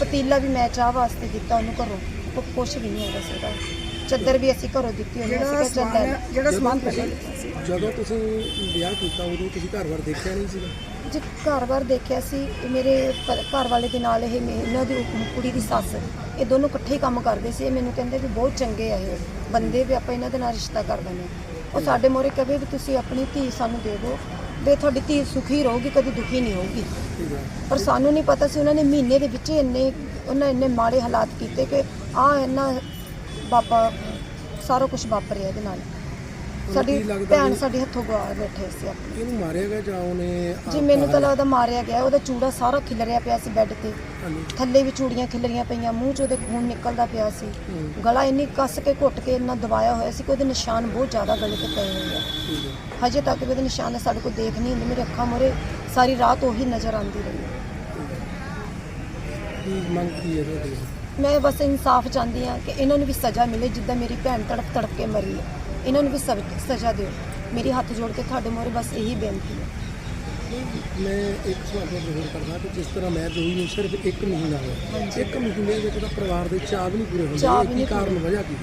ਪਤੀਲਾ ਵੀ ਮੈਂ ਚਾਹ ਵਾਸਤੇ ਦਿੱਤਾ ਉਹਨੂੰ ਘਰੋਂ। ਉਹ ਕੁਛ ਵੀ ਨਹੀਂ ਹੈਗਾ ਸੀਗਾ। ਚੱਦਰ ਵੀ ਅਸੀਂ ਘਰੋਂ ਦਿੱਤੀ ਕਿਹਾ ਚੱਲ ਲੈ ਲੈ। ਜਿਹੜਾ ਸਮਾਨ ਤੁਸੀਂ ਜਦੋਂ ਤੁਸੀਂ ਵਿਆਹ ਕੀਤਾ ਉਦੋਂ ਤੁਸੀਂ ਘਰ-ਬਾਰ ਦੇਖਿਆ ਨਹੀਂ ਸੀਗਾ? ਜੀ ਘਰ-ਬਾਰ ਦੇਖਿਆ ਸੀ ਤੇ ਮੇਰੇ ਘਰ ਵਾਲੇ ਦੇ ਨਾਲ ਇਹ ਮੇ- ਇਹਨਾਂ ਦੀ ਕੁੜੀ ਦੀ ਸੱਸ ਇਹ ਦੋਨੋਂ ਇਕੱਠੇ ਹੀ ਕੰਮ ਕਰਦੇ ਸੀ। ਇਹ ਮੈਨੂੰ ਕਹਿੰਦੇ ਵੀ ਬਹੁਤ ਚੰਗੇ ਆ ਇਹ। ਬੰਦੇ ਵੀ ਆਪਾਂ ਇਹਨਾਂ ਦੇ ਨਾਲ ਰਿਸ਼ਤਾ ਕਰ ਦਿੰਦੇ ਹਾਂ ਉਹ ਸਾਡੇ ਮੋਰੇ ਕਹੇ ਵੀ ਤੁਸੀਂ ਆਪਣੀ ਧੀ ਸਾਨੂੰ ਦੇ ਦਿਓ। ਵੀ ਤੁਹਾਡੀ ਧੀ ਸੁਖੀ ਰਹੂਗੀ, ਕਦੀ ਦੁਖੀ ਨਹੀਂ ਹੋਊਗੀ। ਪਰ ਸਾਨੂੰ ਨਹੀਂ ਪਤਾ ਸੀ ਉਹਨਾਂ ਨੇ ਮਹੀਨੇ ਦੇ ਵਿੱਚ ਹੀ ਇੰਨੇ, ਉਹਨਾਂ ਇੰਨੇ ਮਾੜੇ ਹਾਲਾਤ ਕੀਤੇ ਕਿ ਆ ਇੰਨਾ ਬਾਬਾ, ਸਾਰਾ ਕੁਝ ਵਾਪਰਿਆ ਇਹਦੇ ਨਾਲ। ਸਾਡੀ ਭੈਣ ਸਾਡੀ ਹੱਥੋਂ ਗਵਾ ਬੈਠੇ ਸੀ ਆਪਣੀ। ਇਹਨੂੰ ਮਾਰਿਆ ਗਿਆ ਜਾਂ ਉਹਨੇ ਜੀ ਮੈਨੂੰ ਤਾਂ ਲੱਗਦਾ ਮਾਰਿਆ ਗਿਆ ਉਹਦਾ ਚੂੜਾ ਸਾਰਾ ਖਿਲਰਿਆ ਪਿਆ ਸੀ ਬੈੱਡ ਤੇ। ਥੱਲੇ ਵੀ ਚੂੜੀਆਂ ਖਿਲਰੀਆਂ ਪਈਆਂ ਮੂੰਹ 'ਚ ਉਹਦੇ ਖੂਨ ਨਿਕਲਦਾ ਪਿਆ ਸੀ। ਗਲਾ ਇੰਨੀ ਕੱਸ ਕੇ ਘੁੱਟ ਕੇ ਇੰਨਾ ਦਬਾਇਆ ਹੋਇਆ ਸੀ ਕਿ ਉਹਦੇ ਨਿਸ਼ਾਨ ਬਹੁਤ ਜ਼ਿਆਦਾ ਗਲੇ ਤੇ ਪਏ ਹੋਏ ਆ। ਹਜੇ ਤੱਕ ਵੀ ਉਹਦੇ ਨਿਸ਼ਾਨ ਸਾਡੇ ਕੋਲ ਦੇਖ ਨਹੀਂ ਹੁੰਦੇ ਮੇਰੇ ਅੱਖਾਂ ਮੂਹਰੇ ਸਾਰੀ ਰਾਤ ਉਹੀ ਨਜ਼ਰ ਆਉਂਦੀ ਰਹੀ ਕੀ ਮੰਗ ਕੀ ਹੈ ਤੁਹਾਡੀ? ਮੈਂ ਬਸ ਇਨਸਾਫ ਚਾਹੁੰਦੀ ਹਾਂ ਕਿ ਇਹਨਾਂ ਨੂੰ ਵੀ ਸਜ਼ਾ ਮਿਲੇ ਜਿੱਦਾਂ ਮੇਰੀ ਭੈਣ ਤੜਪ ਤੜਪ ਕੇ ਮਰੀ ਹੈ। ਇਹਨਾਂ ਨੂੰ ਵੀ ਸਜ਼ਾ ਦਿਓ। ਮੇਰੀ ਹੱਥ ਜੋੜ ਕੇ ਤੁਹਾਡੇ ਮੂਹਰੇ ਬਸ ਇਹੀ ਬੇਨਤੀ ਹੈ। ਮੈਂ ਇੱਕ ਸਵਾਲ ਹੋਰ ਕਰਦਾ ਕਿ ਜਿਸ ਤਰ੍ਹਾਂ ਮੈਂ ਹੋਈ ਨੂੰ ਸਿਰਫ ਇੱਕ ਮਹੀਨਾ ਹੋਇਆ। ਇੱਕ ਮਹੀਨੇ ਵਿੱਚ ਤਾਂ ਪਰਿਵਾਰ ਦੇ ਚਾਹ ਵੀ ਨਹੀਂ ਪੂਰੇ ਹੁੰਦੇ। ਚਾਅ ਇਹ ਕੀ ਨਹੀਂ ਕਾਰਨ। ਵਜ੍ਹਾ ਕੀ?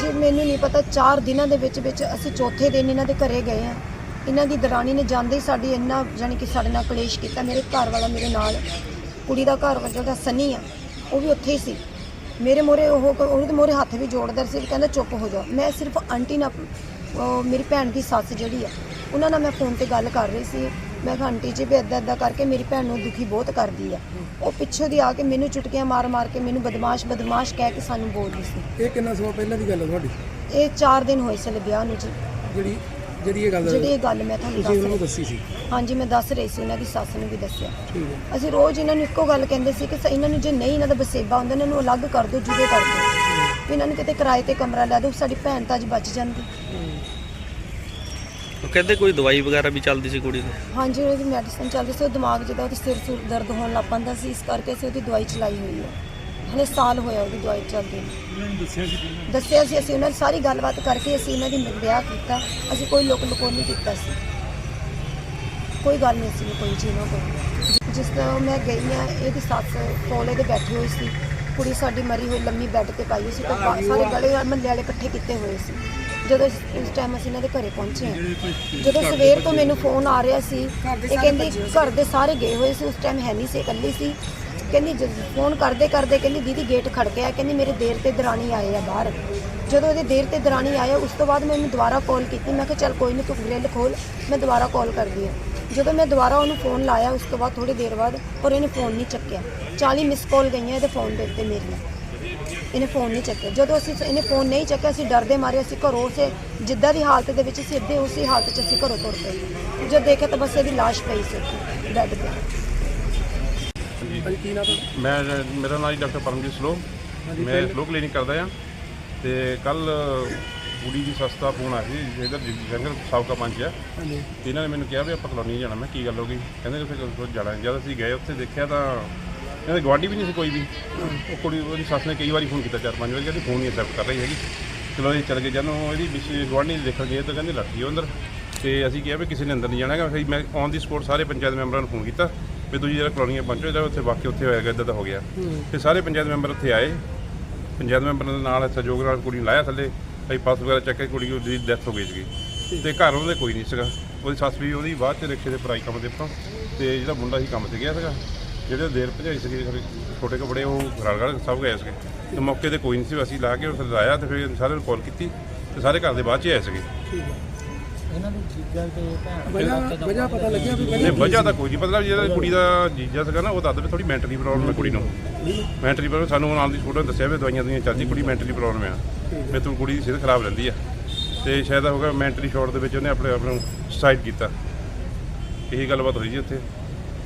ਜੀ ਮੈਨੂੰ ਨਹੀਂ ਪਤਾ 4 ਦਿਨਾਂ ਦੇ ਵਿੱਚ ਵਿੱਚ ਅਸੀਂ ਚੌਥੇ ਦਿਨ ਇਹਨਾਂ ਦੇ ਘਰੇ ਗਏ ਆ ਇਹਨਾਂ ਦੀ ਦਰਾਣੀ ਨੇ ਜਾਂਦੇ ਹੀ ਸਾਡੀ ਇੰਨਾ ਜਾਨੀ ਕਿ ਸਾਡੇ ਨਾਲ ਕਲੇਸ਼ ਕੀਤਾ। ਮੇਰੇ ਘਰ ਵਾਲਾ ਮੇਰੇ ਨਾਲ ਕੁੜੀ ਦਾ ਘਰ ਵਾਲਾ ਜਿਹੜਾ ਸਨੀ ਆ ਉਹ ਵੀ ਉੱਥੇ ਹੀ ਸੀ। ਮੇਰੇ ਮੋਰੇ ਉਹ ਉਹਦੇ ਮੋਰੇ ਹੱਥ ਵੀ ਜੋੜਦਾ ਸੀ ਕਹਿੰਦਾ ਚੁੱਪ ਹੋ ਜਾ। ਮੈਂ ਸਿਰਫ ਆਂਟੀ ਨਾਲ ਉਹ ਮੇਰੀ ਭੈਣ ਦੀ ਸੱਸ ਜਿਹੜੀ ਆ ਉਹਨਾਂ ਨਾਲ ਮੈਂ ਫੋਨ ਤੇ ਗੱਲ ਕਰ ਰਹੀ ਸੀ। ਮੈਂ ਕਿਹਾ ਆਂਟੀ ਜੀ ਵੀ ਇਦਾਂ ਇਦਾਂ ਕਰਕੇ ਮੇਰੀ ਭੈਣ ਨੂੰ ਦੁਖੀ ਬਹੁਤ ਕਰਦੀ ਆ। ਉਹ ਪਿੱਛੋਂ ਦੀ ਆ ਕੇ ਮੈਨੂੰ ਚੁਟਕੀਆਂ ਮਾਰ ਮਾਰ ਕੇ ਮੈਨੂੰ ਬਦਮਾਸ਼ ਬਦਮਾਸ਼ ਕਹਿ ਕੇ ਸਾਨੂੰ ਬੋਲਦੀ ਸੀ। ਇਹ ਕਿੰਨਾ ਸਮਾਂ ਪਹਿਲਾਂ ਦੀ ਗੱਲ ਹੈ ਤੁਹਾਡੀ? ਇਹ 4 ਦਿਨ ਹੋਏ ਸੀ ਵਿਆਹ ਨੂੰ ਜੀ। ਜਿਹੜੀ ਜਿਹੜੀ ਇਹ ਗੱਲ ਜਿਹੜੀ ਇਹ ਗੱਲ ਮੈਂ ਤੁਹਾਨੂੰ ਤੁਸੀਂ ਦੱਸ ਉਹਨਾਂ ਨੂੰ ਰਹੀ ਦੱਸੀ ਸੀ। ਹਾਂਜੀ ਮੈਂ ਦੱਸ ਰਹੀ ਸੀ ਇਹਨਾਂ ਦੀ ਸੱਸ ਨੂੰ ਵੀ ਦੱਸਿਆ। ਠੀਕ ਹੈ। ਅਸੀਂ ਰੋਜ਼ ਇਹਨਾਂ ਨੂੰ ਇੱਕੋ ਗੱਲ ਕਹਿੰਦੇ ਸੀ ਕਿ ਸ- ਇਹਨਾਂ ਨੂੰ ਜੇ ਨਹੀਂ ਇਹਨਾਂ ਦਾ ਬਸੇਬਾ ਹੁੰਦਾ ਇਹਨਾਂ ਨੂੰ ਅਲੱਗ ਕਰ ਦਿਓ ਜੁਦੇ ਕਰ ਦਿਓ। ਵੀ ਇਹਨਾਂ ਨੂੰ ਕਿਤੇ ਕਿਰਾਏ ਤੇ ਕਮਰਾ ਲੈ ਦਿਓ ਸਾਡੀ ਭੈਣ ਤਾਂ ਅੱਜ ਬਚ ਜਾਂਦੀ। ਉਹ ਕਹਿੰਦੇ ਕੋਈ ਦਵਾਈ ਵਗੈਰਾ ਵੀ ਚੱਲਦੀ ਸੀ ਕੁੜੀ ਦੀ ਹਾਂਜੀ ਉਹਦੀ ਮੈਡੀਸਨ ਚੱਲਦੀ ਸੀ ਉਹ ਦਿਮਾਗ ਜਿਹਦਾ ਉਹਦੇ ਸਿਰ ਸੁਰ ਦਰਦ ਹੋਣ ਲੱਗ ਪੈਂਦਾ ਸੀ ਇਸ ਕਰਕੇ ਅਸੀਂ ਉਹਦੀ ਦਵਾਈ ਚਲਾਈ ਹੋਈ ਹੈ। ਹਲੇ ਸਾਲ ਹੋਇਆ ਉਹਦੀ ਦਵਾਈ ਚੱਲਦੀ ਨੂੰ। ਦੱਸਿਆ ਸੀ ਅਸੀਂ ਉਹਨਾਂ ਦੀ ਸਾਰੀ ਗੱਲਬਾਤ ਕਰਕੇ ਅਸੀਂ ਇਹਨਾਂ ਦੀ ਵਿਆਹ ਕੀਤਾ। ਅਸੀਂ ਕੋਈ ਲੋਕ ਲੁਕੋ ਨਹੀਂ ਕੀਤਾ ਸੀ। ਕੋਈ ਗੱਲ ਨਹੀਂ ਸੀ, ਕੋਈ ਜੀ ਕੋਈ। ਜਿਸ ਤਰ੍ਹਾਂ ਮੈਂ ਗਈ ਆ ਇਹਦੀ ਸੱਸ ਕੋਲੇ ਦੇ ਬੈਠੀ ਹੋਈ ਸੀ। ਕੁੜੀ ਸਾਡੀ ਮਰੀ ਹੋਈ, ਲੰਮੀ ਬੈੱਡ ਤੇ ਪਾਈ ਹੋਈ ਸੀ। ਤੇ ਬਾ- ਸਾਰੇ ਗਲੇ ਮਹੱਲੇ ਵਾਲੇ ਇਕੱਠੇ ਕੀਤੇ ਹੋਏ ਸੀ। ਜਦੋਂ ਇਸ- ਉਸ ਟਾਈਮ ਅਸੀਂ ਇਹਨਾਂ ਦੇ ਘਰੇ ਪਹੁੰਚੇ ਹਾਂ। ਜਦੋਂ ਸਵੇਰ ਤੋਂ ਮੈਨੂੰ ਫੋਨ ਆ ਰਿਹਾ ਸੀ, ਇਹ ਕਹਿੰਦੀ ਘਰ ਦੇ ਸਾਰੇ ਗਏ ਹੋਏ ਸੀ, ਉਸ ਟਾਈਮ ਹੈ ਨਹੀਂ ਸੀ, ਇਕੱਲੀ ਸੀ। ਕਹਿੰਦੀ ਜਦ ਫੋਨ ਕਰਦੇ ਕਰਦੇ ਕਹਿੰਦੀ ਦੀਦੀ ਗੇਟ ਖੜਕਿਆ ਕਹਿੰਦੀ ਮੇਰੇ ਦੇਰ ਤੇ ਦਰਾਣੀ ਆਏ ਆ ਬਾਹਰ। ਜਦੋਂ ਉਹਦੇ ਦੇਰ ਤੇ ਦਰਾਣੀ ਆਇਆ ਉਸ ਤੋਂ ਬਾਅਦ ਮੈਂ ਉਹਨੂੰ ਦੁਬਾਰਾ ਕਾਲ ਕੀਤੀ। ਮੈਂ ਕਿਹਾ, ਚੱਲ ਕੋਈ ਨਹੀਂ ਤੂੰ ਗ੍ਰਿਲ ਖੋਲ, ਮੈਂ ਦੁਬਾਰਾ ਕਾਲ ਕਰਦੀ ਹਾਂ। ਜਦੋਂ ਮੈਂ ਦੁਬਾਰਾ ਉਹਨੂੰ ਫੋਨ ਲਾਇਆ, ਉਸ ਤੋਂ ਬਾਅਦ ਥੋੜੀ ਦੇਰ ਬਾਅਦ ਪਰ ਇਹਨੇ ਫੋਨ ਨਹੀਂ ਚੱਕਿਆ। 40 ਮਿਸ ਕਾਲ ਗਈਆਂ ਇਹਦੇ ਫੋਨ ਦੇ ਉੱਤੇ ਮੇਰੀਆਂ। ਇਹਨੇ ਫੋਨ ਨਹੀਂ ਚੱਕਿਆ। ਜਦੋਂ ਅਸੀਂ ਇਹਨੇ ਫੋਨ ਨਹੀਂ ਚੱਕਿਆ, ਅਸੀਂ ਡਰਦੇ ਮਾਰੇ, ਅਸੀਂ ਘਰੋਂ ਉਸੇ ਜਿੱਦਾਂ ਦੀ ਹਾਲਤ ਦੇ ਵਿੱਚ ਸੀ ਇੱਦਾਂ ਉਸੇ ਹਾਲਤ 'ਚ ਅਸੀਂ ਘਰੋਂ ਤੁਰ ਪਏ। ਜਦ ਦੇਖਿਆ ਤਾਂ ਬਸ ਇਹਦੀ ਲਾਸ਼ ਪਈ ਸੀ ਉੱਥੇ ਬੈੱਡ ਤੇ। ਹਾਂਜੀ। ਕੀ ਨਾਮ ਤੁਹਾਡਾ? ਮੈਂ ਮੇਰਾ ਨਾਮ ਜੀ ਡਾਕਟਰ ਪਰਮਜੀਤ ਸਲੋ ਮੈਂ ਸਲੋ ਕਲੀਨਿਕ ਕਰਦਾ ਆ ਤੇ ਕੱਲ ਕੁੜੀ ਦੀ ਸਸਤਾ ਫੋਨ ਆਇਆ ਸੀ ਇਧਰ ਜੰਗਲ ਸਾਬਕਾ ਪੰਚ ਆ। ਹਾਂਜੀ। ਤੇ ਇਹਨਾਂ ਨੇ ਮੈਨੂੰ ਕਿਹਾ ਵੀ ਆਪਾਂ ਕਲੋਨੀ ਜਾਣਾ। ਮੈਂ ਕੀ ਗੱਲ ਹੋ ਗਈ? ਕਹਿੰਦੇ ਉੱਥੇ ਕੁਝ ਜਾਣਾ ਜਦ ਅਸੀਂ ਗਏ ਉੱਥੇ ਦੇਖਿਆ ਤਾਂ ਕਹਿੰਦੇ ਗਵਾਂਢੀ ਵੀ ਨਹੀਂ ਸੀ ਕੋਈ ਵੀ। ਉਹ ਕੁੜੀ ਉਹਦੀ ਸੱਸ ਨੇ ਕਈ ਵਾਰੀ ਫੋਨ ਕੀਤਾ ਚਾਰ ਪੰਜ ਵਾਰੀ ਕਹਿੰਦੀ ਫੋਨ ਨਹੀਂ ਐਕਸੈਪਟ ਕਰ ਰਹੀ ਹੈਗੀ। ਚਲੋ ਅਸੀਂ ਚਲ ਗਏ। ਜਦੋਂ ਇਹਦੀ ਵਿਸ਼- ਗਵਾਂਢੀ ਨੂੰ ਦੇਖਣ ਗਏ ਤਾਂ ਕਹਿੰਦੇ ਲੜਕੀ ਉਹ ਅੰਦਰ। ਤੇ ਅਸੀਂ ਕਿਹਾ ਵੀ ਕਿਸੇ ਨੇ ਅੰਦਰ ਨਹੀਂ ਜਾਣਾ ਹੈਗਾ। ਫਿਰ ਮੈਂ ਔਨ ਦੀ ਸਪੋਰਟ ਸਾਰੇ ਪੰਚਾਇਤ ਮੈਂਬਰਾਂ ਨੂੰ ਫੋਨ ਕੀਤਾ। ਵੀ ਤੁਸੀਂ ਜਿਹੜਾ ਕਲੋਨੀਆਂ ਪਹੁੰਚੋ ਇਹਦਾ ਉੱਥੇ ਵਾਕਿਆ ਉੱਥੇ ਹੋਇਆ ਗਿਆ ਇੱਦਾਂ ਦਾ ਹੋ ਗਿਆ। ਤੇ ਸਾਰੇ ਪੰਚਾਇਤ ਮੈਂਬਰ ਉੱਥੇ ਆਏ। ਪੰਚਾਇਤ ਮੈਂਬਰਾਂ ਦੇ ਨਾਲ ਸਹਿਯੋਗ ਨਾਲ ਕੁੜੀ ਨੂੰ ਲਾਇਆ ਥੱਲੇ। ਅਸੀਂ ਪਲਸ ਵਗੈਰਾ ਚੱਕ ਕੇ ਕੁੜੀ ਦੀ ਡੈਥ ਹੋ ਗਈ ਸੀਗੀ। ਤੇ ਘਰ ਉਹਦੇ ਕੋਈ ਨਹੀਂ ਸੀਗਾ। ਉਹਦੀ ਸੱਸ ਵੀ ਉਹਦੀ ਬਾਅਦ ਚ ਰਿਕਸ਼ੇ ਦੇ ਪਰਾਈ ਕੰਮ ਦੇ ਉੱਤੋਂ ਤੇ ਜਿਹੜਾ ਮੁੰਡਾ ਸੀ ਕੰਮ ਤੇ ਗਿਆ ਸੀਗਾ, ਜਿਹੜੇ ਦੇਰ ਭਜਾਈ ਸੀਗੇ ਛੋਟੇ ਕੱਪੜੇ, ਉਹ ਰਲਗੜ ਸਭ ਗਏ ਸੀਗੇ। ਤੇ ਮੌਕੇ ਤੇ ਕੋਈ ਨਹੀਂ ਸੀ, ਅਸੀਂ ਲਾ ਕੇ ਉਸ ਲਾਇਆ ਤੇ ਫਿਰ ਸਾਰਿਆਂ ਨੂੰ ਕਾਲ ਕੀਤੀ ਤੇ ਸਾਰੇ ਘਰ ਦੇ ਬਾਅਦ ਚ ਆਏ ਸੀਗੇ। ਵਜ੍ਹਾ ਵਜ੍ਹਾ ਪਤਾ ਲੱਗਿਆ ਵੀ ਨਹੀਂ ਵਜ੍ਹਾ ਤਾਂ ਕੋਈ ਨਹੀਂ ਪਤਾ ਜਿਹੜਾ ਕੁੜੀ ਦਾ ਜੀਜਾ ਸੀਗਾ ਨਾ ਉਹ ਦੱਸਦੇ ਵੀ ਥੋੜੀ ਮੈਂਟਲੀ ਪ੍ਰੋਬਲਮ ਹੈ ਕੁੜੀ ਨੂੰ। ਮੈਂਟਲੀ ਪ੍ਰੋਬਲਮ ਸਾਨੂੰ ਨਾਲ ਦੀ ਫੋਟੋ ਦੱਸਿਆ ਵੀ ਦਵਾਈਆਂ ਦੁਈਆਂ ਚੱਲਦੀ ਕੁੜੀ ਮੈਂਟਲੀ ਪ੍ਰੋਬਲਮ ਆ। ਵੀ ਤੂੰ ਕੁੜੀ ਦੀ ਸਿਹਤ ਖਰਾਬ ਰਹਿੰਦੀ ਆ। ਤੇ ਸ਼ਾਇਦ ਹੋ ਗਿਆ ਮੈਂਟਲੀ ਸ਼ਾਰਟ ਦੇ ਵਿੱਚ ਉਹਨੇ ਆਪਣੇ ਆਪ ਨੂੰ ਸੁਸਾਈਡ ਕੀਤਾ। ਇਹੀ ਗੱਲਬਾਤ ਹੋਈ ਜੀ ਉੱਥੇ।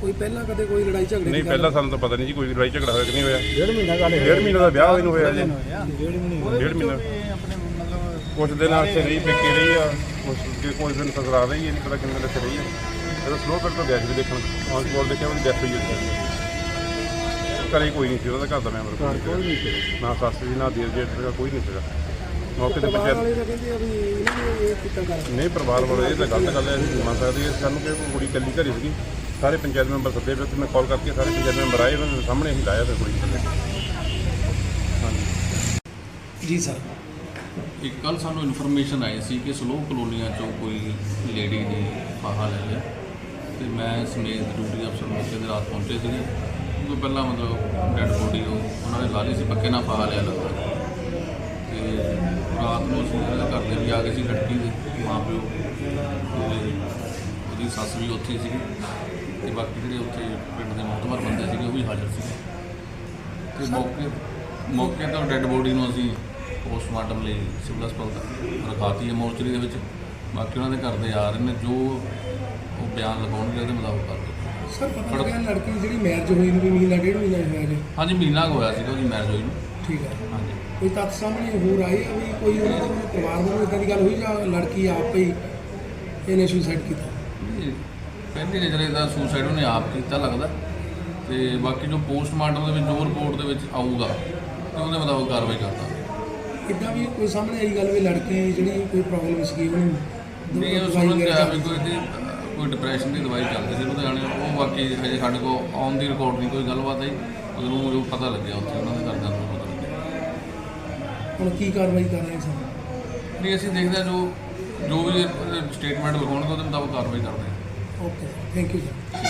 ਕੋਈ ਪਹਿਲਾਂ ਕਦੇ ਕੋਈ ਲੜਾਈ ਝਗੜੇ ਨਹੀਂ ਦੀ ਪਹਿਲਾਂ ਸਾਨੂੰ ਤਾਂ ਪਤਾ ਨਹੀਂ ਜੀ ਕੋਈ ਲੜਾਈ ਝਗੜਾ ਹੋਇਆ ਕਿ ਨਹੀਂ ਹੋਇਆ। ਡੇਢ ਮਹੀਨਾ ਗੱਲ ਡੇਢ ਮਹੀਨੇ ਦਾ ਵਿਆਹ ਹੋਇਆ ਨੂੰ ਹੋਇਆ ਜੀ। ਡੇਢ ਮਹੀਨੇ ਡੇਢ ਮਹੀਨਾ। ਕੁਝ ਦਿਨ ਆਸਤੇ ਰਹੀ ਪੇਕੇ ਰਹੀ ਆ ਕੁਝ ਕਿ ਕੁਝ ਦਿਨ ਸਸਰਾ ਰਹੀ ਇਹ ਨਹੀਂ ਪਤਾ ਕਿੰਨੇ ਦਿਨ ਰਹੀ ਆ। ਜਦੋਂ ਸਲੋ ਕੱਟ ਤੋਂ ਗਿਆ ਸੀ ਦੇਖਣ ਔਨ ਕੋਲ ਦੇਖਿਆ ਉਹਦੀ ਡੈਥ ਹੋਈ ਸੀ ਘਰੇ ਕੋਈ ਨਹੀਂ ਸੀ ਉਹਦਾ ਘਰ ਦਾ ਮੈਂਬਰ ਕੋਈ ਨਹੀਂ ਸੀ ਨਾ ਸੱਸ ਸੀ ਨਾ ਦੇਰ ਜੇਠ ਸੀਗਾ ਕੋਈ ਨਹੀਂ ਸੀਗਾ। ਮੌਕੇ ਤੇ ਪਰਿਵਾਰ ਪੰਚਾਇਤ ਵਾਲੇ ਤਾਂ ਕਹਿੰਦੇ ਆ ਵੀ ਇਹਨਾਂ ਨੇ ਇਹ ਕੀਤਾ ਕਰ ਨਹੀਂ ਪਰਿਵਾਰ ਵਾਲੇ ਇਹ ਤਾਂ ਗਲਤ ਗੱਲ ਹੈ ਅਸੀਂ ਮੰਨ ਸਕਦੇ। ਸਾਨੂੰ ਕਿ ਕੁੜੀ ਇਕੱਲੀ ਘਰੇ ਸੀਗੀ। ਸਾਰੇ ਪੰਚਾਇਤ ਮੈਂਬਰ ਸੱਦੇ ਉੱਥੇ ਮੈਂ ਕਾਲ ਕਰਕੇ ਸਾਰੇ ਪੰਚਾਇਤ ਮੈਂਬਰ ਆਏ ਉਹਨਾਂ ਦੇ ਸਾਹਮਣੇ ਹੀ ਲਾਇਆ ਫਿਰ ਕੁੜੀ ਜੀ ਸਰ। ਇੱਕ ਕੱਲ ਸਾਨੂੰ ਇਨਫੋਰਮੇਸ਼ਨ ਆਈ ਸੀ ਕਿ ਸਲੋ ਕਲੋਨੀਆਂ ਚੋਂ ਕੋਈ ਲੇਡੀ ਨੇ ਫਾਹਾ ਲੈ ਲਿਆ ਤੇ ਮੈਂ ਸਮੇਤ ਡਿਊਟੀ ਅਫਸਰ ਮੌਕੇ ਤੇ ਰਾਤ ਪਹੁੰਚੇ ਸੀਗੇ। ਕਿਉਂਕਿ ਪਹਿਲਾਂ ਮਤਲਬ ਡੈੱਡ ਬੋਡੀ ਉਹਨਾਂ ਨੇ ਲਾ ਲਈ ਸੀ, ਪੱਕੇ ਨਾਲ ਫਾਹਾ ਲਿਆ ਲੱਗਦਾ। ਤੇ ਰਾਤ ਨੂੰ ਅਸੀਂ ਘਰ ਦੇ ਵੀ ਆ ਗਏ ਸੀ, ਲੜਕੀ ਦੇ ਮਾਂ ਪਿਓ ਤੇ ਉਹਦੀ ਸੱਸ ਵੀ ਉੱਥੇ ਸੀਗੀ ਤੇ ਬਾਕੀ ਜਿਹੜੇ ਉੱਥੇ ਪਿੰਡ ਦੇ ਮੋਤਬਰ ਬੰਦੇ ਸੀਗੇ ਉਹ ਵੀ ਹਾਜ਼ਰ ਸੀਗੇ। ਤੇ ਮੌਕੇ ਮੌਕੇ ਤੋਂ ਡੈੱਡ ਬੋਡੀ ਨੂੰ ਅਸੀਂ ਪੋਸਟਮਾਰਟਮ ਲਈ ਸਿਵਲ ਹਸਪਤਾਲ ਦਾ ਰਖਾਤੀ ਹੈ ਮੋਰਚਰੀ ਦੇ ਵਿੱਚ। ਬਾਕੀ ਉਹਨਾਂ ਦੇ ਘਰ ਦੇ ਆ ਰਹੇ ਨੇ ਜੋ ਉਹ ਬਿਆਨ ਲਗਾਉਣਗੇ ਉਹਦੇ ਮੁਤਾਬਕ ਸਰ ਪਤਾ ਲੱਗਿਆ ਲੜਕੀ ਦੀ ਜਿਹੜੀ ਮੈਰਿਜ ਹੋਈ ਨੂੰ ਵੀ ਮਹੀਨਾ ਡੇਢ ਮਹੀਨਾ ਹੋਇਆ ਜੀ। ਹਾਂਜੀ ਮਹੀਨਾ ਹੋਇਆ ਸੀਗਾ ਉਹਦੀ ਮੈਰਿਜ ਹੋਈ ਨੂੰ। ਠੀਕ ਹੈ। ਹਾਂਜੀ। ਕੋਈ ਤੱਥ ਸਾਹਮਣੇ ਹੋਰ ਆਏ ਆ ਵੀ ਕੋਈ ਉਹਨਾਂ ਦੇ ਪਰਿਵਾਰ ਵੱਲੋਂ ਇਦਾਂ ਦੀ ਗੱਲ ਹੋਈ ਜਾਂ ਲੜਕੀ ਆਪ ਹੀ ਇਹਨੇ ਸੁਸਾਈਡ ਕੀਤਾ? ਪਹਿਲੀ ਨਜ਼ਰੇ ਦਾ ਸੁਸਾਈਡ ਉਹਨੇ ਆਪ ਕੀਤਾ ਲੱਗਦਾ। ਤੇ ਬਾਕੀ ਜੋ ਪੋਸਟਮਾਰਟਮ ਦੇ ਵਿੱਚ ਜੋ ਰਿਪੋਰਟ ਦੇ ਵਿੱਚ ਆਊਗਾ ਤੇ ਉਹਦੇ ਮੁਤਾਬਕ ਕਾਰਵਾਈ ਕਰਦਾ। ਇਦਾਂ ਵੀ ਕੋਈ ਸਾਹਮਣੇ ਆਈ ਗੱਲ ਵੀ ਲੜਕੀ ਜਿਹੜੀ ਕੋਈ ਪ੍ਰੋਬਲਮ ਸੀਗੀ ਉਹਨੂੰ ਨਹੀਂ ਉਹ ਸੁਣਨ ਚ ਵਗੈਰਾ ਆਇਆ ਵੀ ਕੋਈ ਅਹ, ਕੋਈ ਡਿਪਰੈਸ਼ਨ ਦੀ ਦਵਾਈ ਚੱਲਦੀ ਸੀ ਲੁਧਿਆਣੇ ਉਹ ਬਾਕੀ ਹਜੇ ਸਾਡੇ ਕੋਲ ਆਨ ਦੀ ਰਿਕਾਰਡ ਨਹੀਂ ਕੋਈ ਗੱਲਬਾਤ ਆਈ। ਉਹਨੂੰ ਜੋ ਪਤਾ ਲੱਗਿਆ ਉੱਥੇ ਉਹਨਾਂ ਦੇ ਘਰਦਿਆਂ ਨੂੰ ਪਤਾ ਲੱਗਿਆ। ਹੁਣ ਕੀ ਕਾਰਵਾਈ ਕਰ ਰਹੇ ਸਰ ਨਹੀਂ ਅਸੀਂ ਦੇਖਦੇ ਜੋ ਜੋ ਵੀ ਸਟੇਟਮੈਂਟ ਲਿਖਾਉਣਗੇ ਉਹਦੇ ਮੁਤਾਬਕ ਕਾਰਵਾਈ ਕਰਦੇ ਹਾਂ। Okay thank you sir